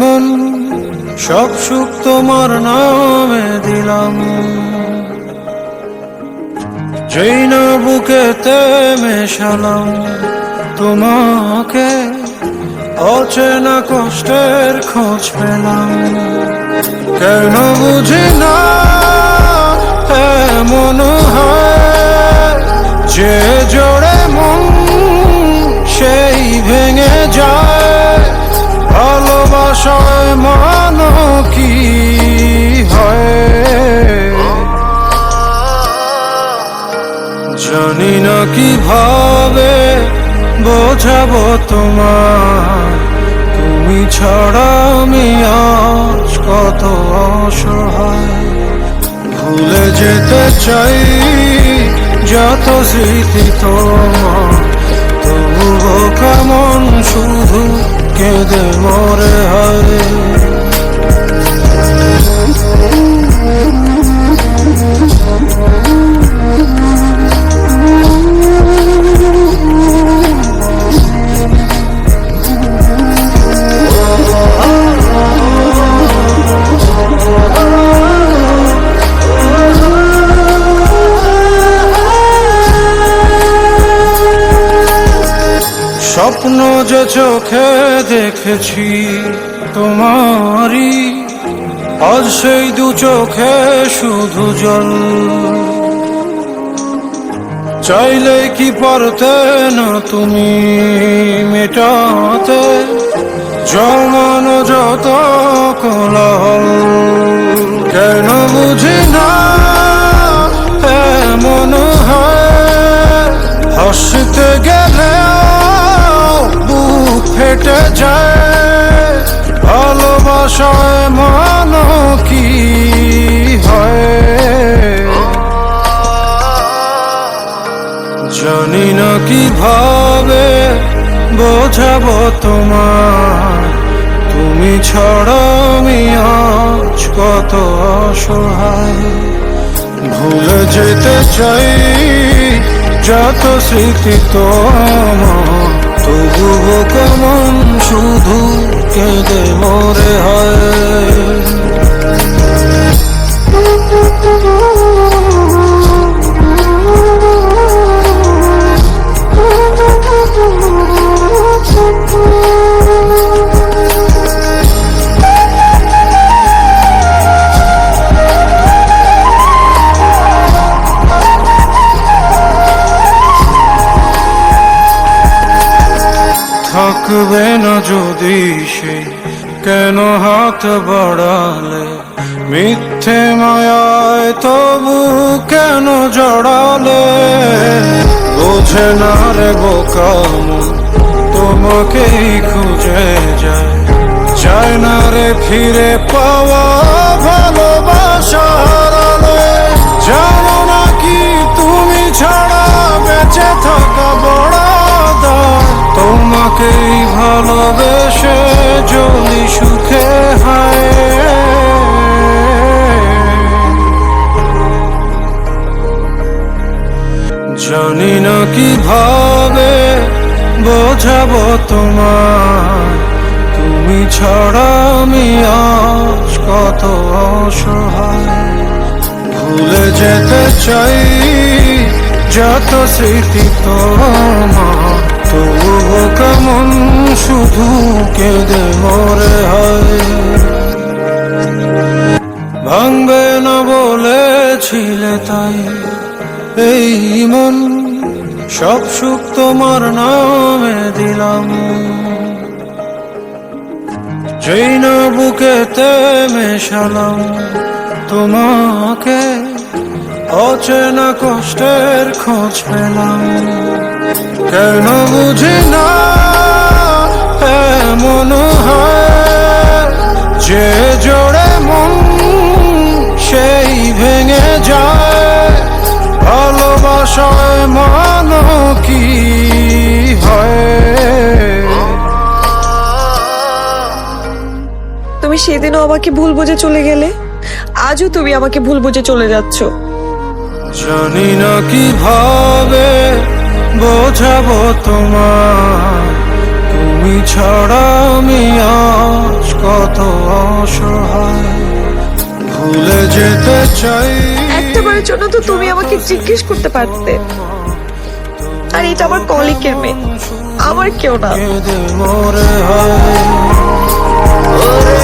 মন সব সুখ তোমার নামে দিলাম। যেই না বুকেতে মেশালাম, তোমাকে অচেনা কষ্টের খোঁজ পেলাম। কেন বুঝি না এমন হয় যে জোড়ে মন ভালোবাসায় মান কি হয়? জানি না কীভাবে বোঝাবো তোমার তুমি ছাড়া আমি আজ কত অসহায়। ভুলে যেতে চাই যত স্মৃতি তোমার। তবুও কেমন শুধু কেঁদে মরে হয়। স্বপ্ন যে চোখে দেখেছি তোমারই, আজ সেই দু চোখে শুধু জল। চাইলে কি পারতে না তুমি মেটাতে জমানো যত কোলাহল। ভালোবাসায় মান কি হয়? জানি না কীভাবে বোঝাবো তোমার তুমি ছাড়া আমি আজ কত অসহায়। ভুলে যেতে চাই যত স্মৃতি তোমার। তবুও কেমন শুধু কেঁদে মরে হয় থাকবে না যদি সে কেন হাত বাড়ালে? মিথ্যে মায়ায় তবু কেন জড়ালে? বোঝে না রে বোকাম তোমাকেই খুঁজে যায়। চায় না রে ফিরে পাওয়া তোমাকেই ভালোবেসে যদি সুখে হয়। জানি না কীভাবে বোঝাবো তোমার তুমি ছাড়া আমি আজ কত অসহায়। ভুলে যেতে চাই যত স্মৃতি তোমার। তবুও কেমন শুধু কেঁদে মরে হয়। ভাঙবে না বলেছিলে তাই। এই মন, সব সুখ তোমার নামে দিলাম। যেই না বুকেতে মেশালাম, তোমাকে অচেনা কষ্টের খোঁজ পেলাম। কেন বুঝি না? এমন হয় যে জোড়ে মন সেই ভেঙে যায়। ভালোবাসায় মান কি হয়? তুমি সেদিনও আমাকে ভুল বুঝে চলে গেলে? আজও তুমি আমাকে ভুল বুঝে চলে যাচ্ছ। জানি না কীভাবে বোঝাবো তোমার তুমি ছাড়া আমি আজ কত অসহায়। ভুলে যেতে চাই। একটাবারের জন্য তো তুমি আমাকে জিজ্ঞেস করতে পারতে। আর এটা আমার কলিকের মেয়ে। আমার কেউ না। মরে হয়।